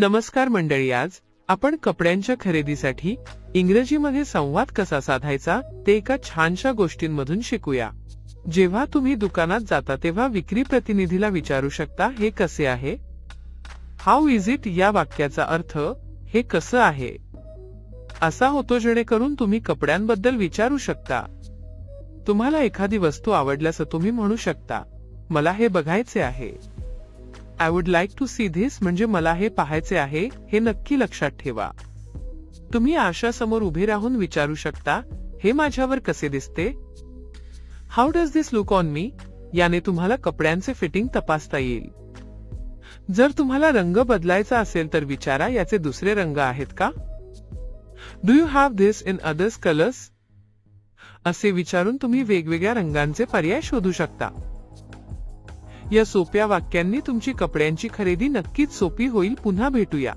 नमस्कार मंडळी आज आपण कपड्यांच्या खरेदीसाठी इंग्रजीमध्ये संवाद कसा साधायचा ते एका छानशा गोष्टींमधून शिकूया. जेव्हा तुम्ही दुकानात जाता तेव्हा विक्री प्रतिनिधीला विचारू शकता हे कसे आहे? हाऊ इज इट या वाक्याचा अर्थ हे कसं आहे? असा होतो जेणेकरून तुम्ही कपड्यांबद्दल विचारू शकता. तुम्हाला एखादी वस्तू आवडल्यास तुम्ही म्हणू शकता. मला हे बघायचे आहे. I would like to see this म्हणजे मला हे पाहायचे आहे हे नक्की लक्षात ठेवा. तुम्ही आरशासमोर उभे राहून विचारू शकता हे माझ्यावर कसे दिसते? How does this look on me याने तुम्हाला कपड्यांचे फिटिंग तपासता येईल. जर तुम्हाला रंग बदलायचा असेल तर विचारा याचे दुसरे रंग आहेत का? Do you have this in others colours असे विचारून तुम्ही वेगवेगळ्या रंगांचे पर्याय शोधू शकता. या सोप्या वाक्यांनी तुमची कपड्यांची खरेदी नक्कीच सोपी होईल. पुन्हा भेटूया.